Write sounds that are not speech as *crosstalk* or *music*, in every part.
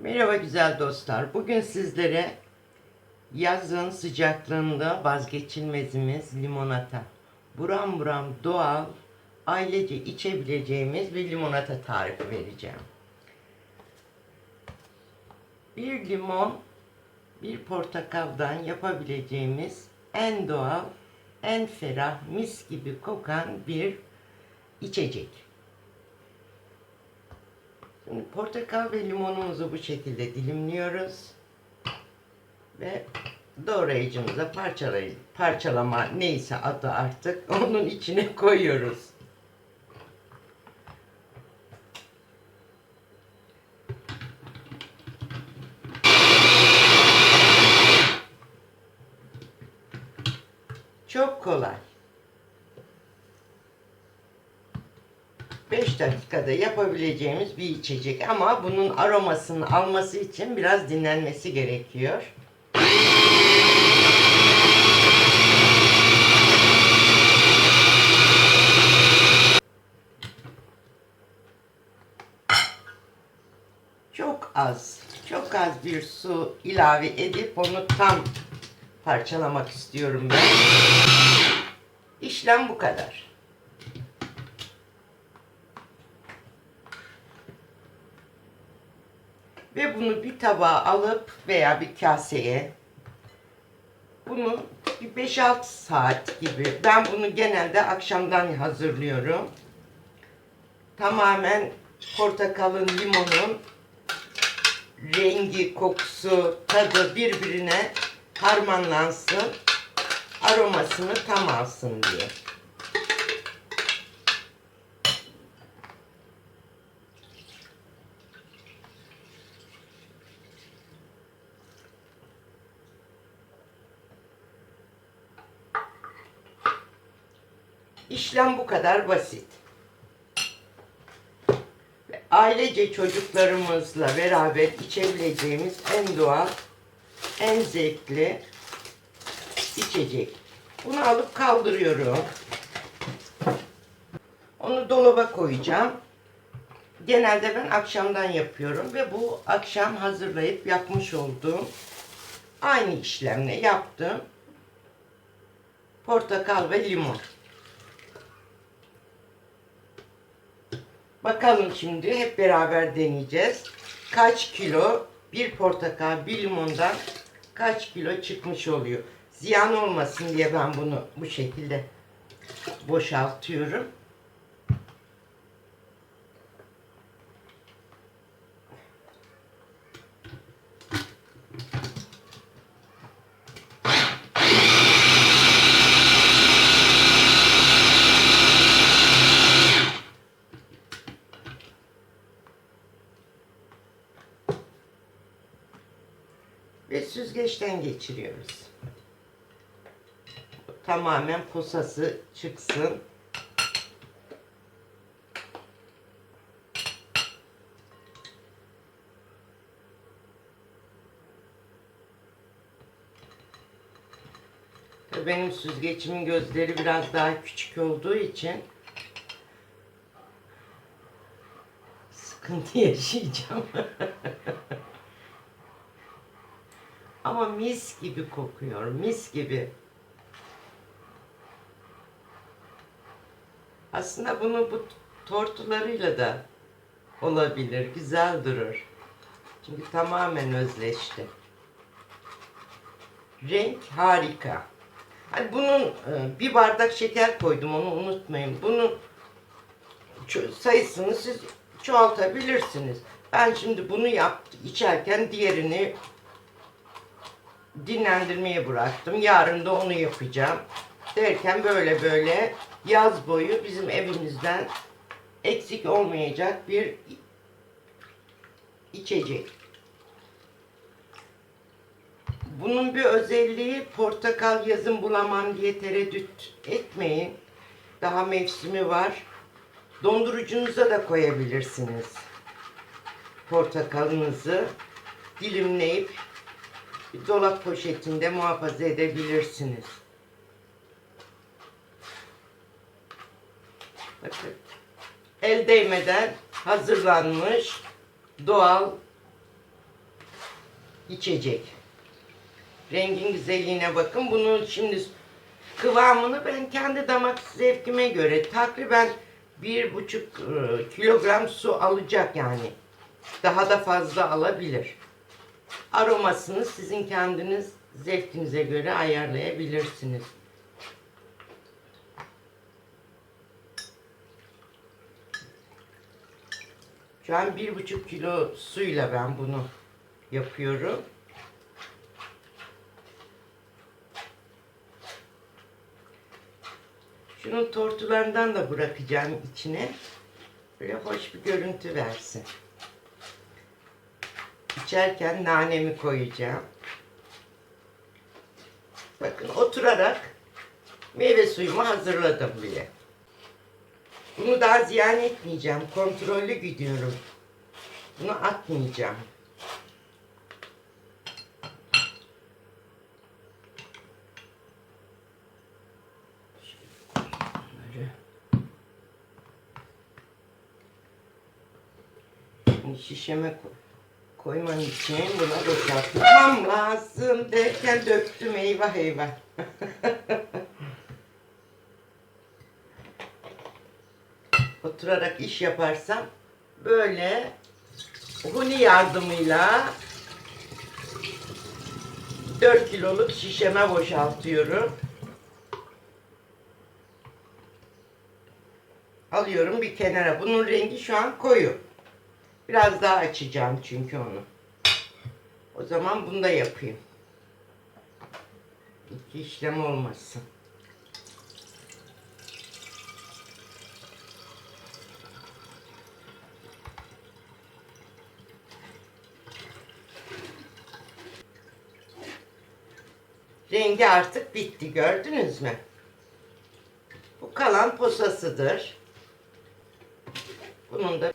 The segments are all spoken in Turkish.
Merhaba güzel dostlar. Bugün sizlere yazın sıcaklığında vazgeçilmezimiz limonata. Buram buram doğal, ailece içebileceğimiz bir limonata tarifi vereceğim. Bir limon, bir portakaldan yapabileceğimiz en doğal, en ferah, mis gibi kokan bir içecek. Şimdi portakal ve limonumuzu bu şekilde dilimliyoruz. Ve doğrayıcımıza parçalay parçalama neyse adı artık *laughs* onun içine koyuyoruz. Çok kolay. 5 dakikada yapabileceğimiz bir içecek ama bunun aromasını alması için biraz dinlenmesi gerekiyor. Çok az, çok az bir su ilave edip onu tam parçalamak istiyorum ben. İşlem bu kadar. Ve bunu bir tabağa alıp veya bir kaseye bunu bir 5-6 saat gibi ben bunu genelde akşamdan hazırlıyorum. Tamamen portakalın, limonun rengi, kokusu, tadı birbirine harmanlansın. Aromasını tam alsın diye. İşlem bu kadar basit. Ve Ailece çocuklarımızla beraber içebileceğimiz en doğal, en zevkli içecek. Bunu alıp kaldırıyorum. Onu dolaba koyacağım. Genelde ben akşamdan yapıyorum ve bu akşam hazırlayıp yapmış olduğum aynı işlemle yaptım. Portakal ve limon. Bakalım şimdi hep beraber deneyeceğiz. Kaç kilo bir portakal, bir limondan kaç kilo çıkmış oluyor. Ziyan olmasın diye ben bunu bu şekilde boşaltıyorum. Ve süzgeçten geçiriyoruz. Tamamen posası çıksın. Benim süzgecimin gözleri biraz daha küçük olduğu için sıkıntı yaşayacağım. *laughs* Ama mis gibi kokuyor, mis gibi. Aslında bunu bu tortularıyla da olabilir, güzel durur. Çünkü tamamen özleşti. Renk harika. Hani bunun e, bir bardak şeker koydum onu unutmayın. Bunun sayısını siz çoğaltabilirsiniz. Ben şimdi bunu yaptım içerken diğerini dinlendirmeye bıraktım. Yarın da onu yapacağım. Derken böyle böyle yaz boyu bizim evimizden eksik olmayacak bir içecek. Bunun bir özelliği portakal yazın bulamam diye tereddüt etmeyin. Daha mevsimi var. Dondurucunuza da koyabilirsiniz. Portakalınızı dilimleyip dolap poşetinde muhafaza edebilirsiniz. Bakın. El değmeden hazırlanmış doğal içecek. Rengin güzelliğine bakın. Bunun şimdi kıvamını ben kendi damak zevkime göre takriben bir buçuk e, kilogram su alacak yani. Daha da fazla alabilir. Aromasını sizin kendiniz zevkinize göre ayarlayabilirsiniz. Şu an bir buçuk kilo suyla ben bunu yapıyorum. Şunun tortularından da bırakacağım içine. Böyle hoş bir görüntü versin. İçerken nanemi koyacağım. Bakın oturarak meyve suyumu hazırladım bile. Bunu daha ziyan etmeyeceğim. Kontrollü gidiyorum. Bunu atmayacağım. Şişeme koy koyman için buna boşaltmam lazım derken döktüm eyvah eyvah. *laughs* Oturarak iş yaparsam böyle huni yardımıyla 4 kiloluk şişeme boşaltıyorum. Alıyorum bir kenara. Bunun rengi şu an koyu. Biraz daha açacağım çünkü onu. O zaman bunu da yapayım. İki işlem olmasın. Rengi artık bitti gördünüz mü? Bu kalan posasıdır. Bunun da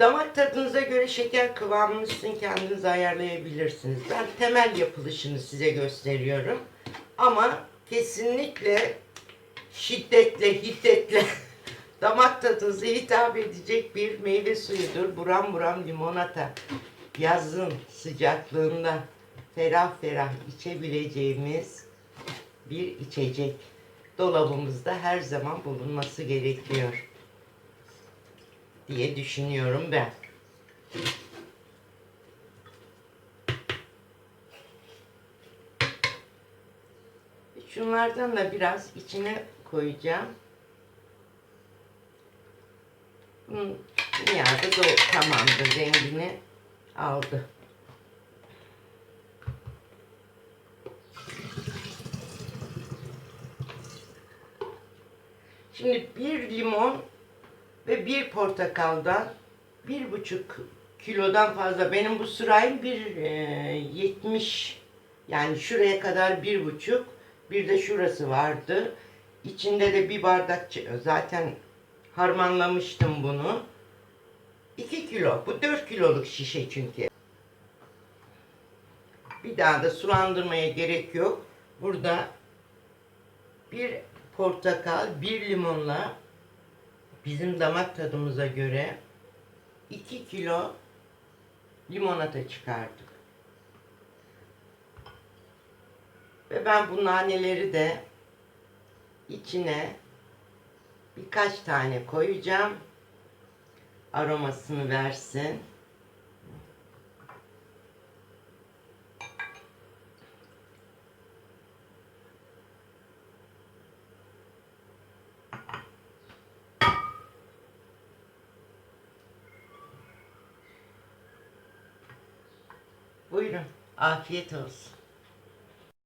Damak tadınıza göre şeker kıvamını sizin kendiniz ayarlayabilirsiniz. Ben temel yapılışını size gösteriyorum. Ama kesinlikle şiddetle, hiddetle *laughs* damak tadınıza hitap edecek bir meyve suyudur. Buram buram limonata. Yazın sıcaklığında ferah ferah içebileceğimiz bir içecek. Dolabımızda her zaman bulunması gerekiyor diye düşünüyorum ben. Şunlardan da biraz içine koyacağım. Bunun yağda da tamamdır rengini aldı. Şimdi bir limon ve bir portakaldan bir buçuk kilodan fazla. Benim bu sırayım bir e, yetmiş. Yani şuraya kadar bir buçuk. Bir de şurası vardı. İçinde de bir bardak zaten harmanlamıştım bunu. 2 kilo. Bu 4 kiloluk şişe çünkü. Bir daha da sulandırmaya gerek yok. Burada bir portakal bir limonla bizim damak tadımıza göre 2 kilo limonata çıkardık. Ve ben bu naneleri de içine birkaç tane koyacağım. Aromasını versin. Buyurun. Afiyet olsun.